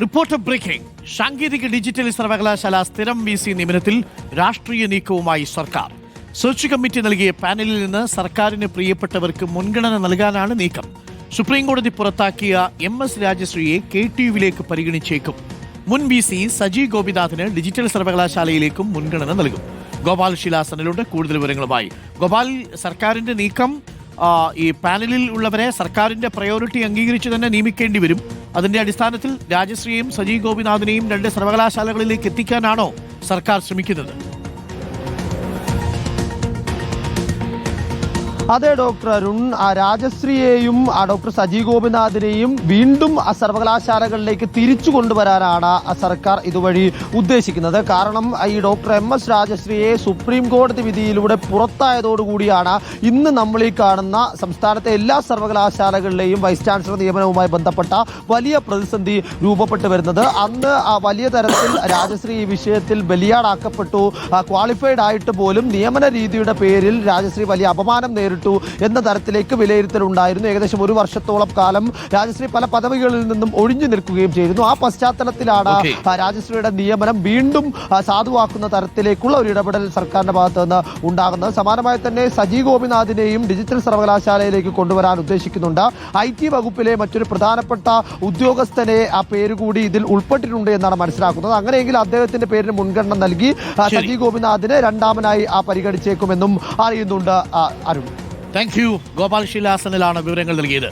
Reporter breaking. സാങ്കേതിക digital സർവകലാശാല സ്ഥിരം വി സി നിയമനത്തിൽ രാഷ്ട്രീയ നീക്കവുമായി സർക്കാർ. സെർച്ച് കമ്മിറ്റി നൽകിയ പാനലിൽ നിന്ന് സർക്കാരിന് പ്രിയപ്പെട്ടവർക്ക് മുൻഗണന നൽകാനാണ് നീക്കം. സുപ്രീം കോടതി പുറത്താക്കിയ എം എസ് രാജശ്രീയെ കെ ടി യുവിലേക്ക് പരിഗണിച്ചേക്കും. മുൻ വി സി സജി ഗോപിനാഥിന് ഡിജിറ്റൽ സർവകലാശാലയിലേക്കും മുൻഗണന നൽകും. ഗോപാൽ ശിലാസനിലുണ്ട് കൂടുതൽ വിവരങ്ങളുമായി. ഗോപാൽ സർക്കാരിന്റെ നീക്കം ഈ പാനലിൽ ഉള്ളവരെ സർക്കാരിന്റെ പ്രയോറിറ്റി അംഗീകരിച്ച് തന്നെ നിയമിക്കേണ്ടി വരും. അതിന്റെ അടിസ്ഥാനത്തിൽ രാജശ്രീയും സജീവ് ഗോപിനാഥിനെയും രണ്ട് സർവകലാശാലകളിലേക്ക് എത്തിക്കാനാണോ സർക്കാർ ശ്രമിക്കുന്നത്. അതെ ഡോക്ടർ അരുൺ. ആ രാജശ്രീയെയും ആ ഡോക്ടർ സജി ഗോപിനാഥിനെയും വീണ്ടും ആ സർവകലാശാലകളിലേക്ക് തിരിച്ചു കൊണ്ടുവരാനാണ് സർക്കാർ ഇതുവഴി ഉദ്ദേശിക്കുന്നത്. കാരണം ഈ ഡോക്ടർ എം എസ് രാജശ്രീയെ സുപ്രീം കോടതി വിധിയിലൂടെ പുറത്തായതോടുകൂടിയാണ് ഇന്ന് നമ്മൾ ഈ കാണുന്ന സംസ്ഥാനത്തെ എല്ലാ സർവകലാശാലകളിലെയും വൈസ് ചാൻസലർ നിയമനവുമായി ബന്ധപ്പെട്ട വലിയ പ്രതിസന്ധി രൂപപ്പെട്ടു വരുന്നത്. അന്ന് വലിയ തരത്തിൽ രാജശ്രീ ഈ വിഷയത്തിൽ ബലിയാടാക്കപ്പെട്ടു. ക്വാളിഫൈഡ് ആയിട്ട് പോലും നിയമന രീതിയുടെ പേരിൽ രാജശ്രീ വലിയ അപമാനം നേരിട്ടു എന്ന തരത്തിലേക്ക് വിലയിരുത്തലുണ്ടായിരുന്നു. ഏകദേശം ഒരു വർഷത്തോളം കാലം രാജശ്രീ പല പദവികളിൽ നിന്നും ഒഴിഞ്ഞു നിൽക്കുകയും ചെയ്തിരുന്നു. ആ പശ്ചാത്തലത്തിലാണ് രാജശ്രീയുടെ നിയമനം വീണ്ടും സാധുവാക്കുന്ന തരത്തിലേക്കുള്ള ഒരു ഇടപെടൽ സർക്കാരിന്റെ ഭാഗത്ത് നിന്ന് ഉണ്ടാകുന്നത്. സമാനമായി തന്നെ സജി ഗോപിനാഥിനെയും ഡിജിറ്റൽ സർവകലാശാലയിലേക്ക് കൊണ്ടുവരാൻ ഉദ്ദേശിക്കുന്നുണ്ട്. ഐ ടി വകുപ്പിലെ മറ്റൊരു പ്രധാനപ്പെട്ട ഉദ്യോഗസ്ഥനെ ആ പേര് കൂടി ഇതിൽ ഉൾപ്പെട്ടിട്ടുണ്ട് എന്നാണ് മനസ്സിലാക്കുന്നത്. അങ്ങനെയെങ്കിൽ അദ്ദേഹത്തിന്റെ പേരിന് മുൻഗണന നൽകി സജി ഗോപിനാഥിനെ രണ്ടാമനായി ആ പരിഗണിച്ചേക്കുമെന്നും അറിയുന്നുണ്ട് അരുൺ. താങ്ക് യു ഗോപാൽ ശിലാസനിലാണ് വിവരങ്ങൾ നൽകിയത്.